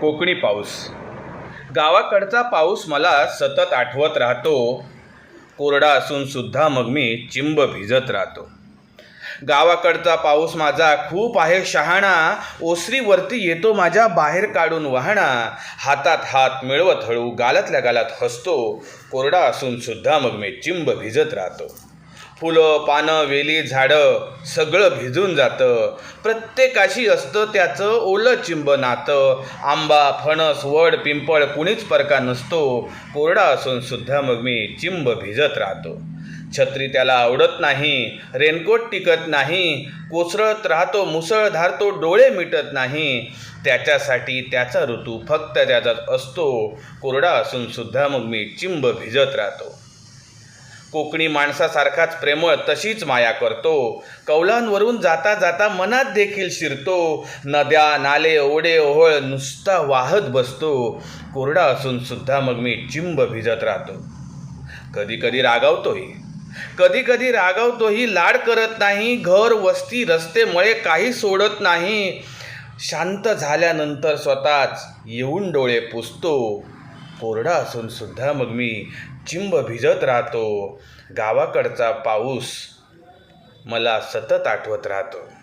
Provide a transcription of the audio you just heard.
कोकणी पाऊस. गावाकडचा पाऊस मला सतत आठवत राहतो. कोरडा असून सुद्धा मग मी चिंब भिजत राहतो. गावाकडचा पाऊस माझा खूप आहे शहाणा. ओसरीवरती येतो माझ्या बाहेर काढून वाहणा. हातात हात मिळवत हळू गालातल्या गालात हसतो. कोरडा असून सुद्धा मग मी चिंब भिजत राहतो. फुलं पानं वेली झाडं सगळं भिजून जातं. प्रत्येकाशी असतं त्याचं ओलं चिंब नातं. आंबा फणस वड पिंपळ कुणीच परका नसतो. कोरडा असून सुद्धा मग मी चिंब भिजत राहतो. छत्री त्याला आवडत नाही रेनकोट टिकत नाही कोसळत राहतो मुसळधार तो डोळे मिटत नाही. त्याच्यासाठी त्याचा ऋतू फक्त त्याचाच असतो. कोरडा असून सुद्धा मग मी चिंब भिजत राहतो. कोकणी माणसासारखाच प्रेमळ तशीच माया करतो. कौलांवरून जाता जाता मनात देखील शिरतो. नद्या नाले ओढे ओहळ नुसता वाहत बसतो. कोरडा असून सुद्धा मग मी चिंब भिजत राहतो. कधी कधी रागावतोही. कधी कधी रागावतोही लाड करत नाही. घर वस्ती रस्ते मळे काही सोडत नाही. शांत झाल्यानंतर स्वतःच येऊन डोळे पुसतो. कोरडा असून सुद्धा मग मी चिंब भिजत राहतो. गावाकडचा पाऊस मला सतत आठवत राहतो.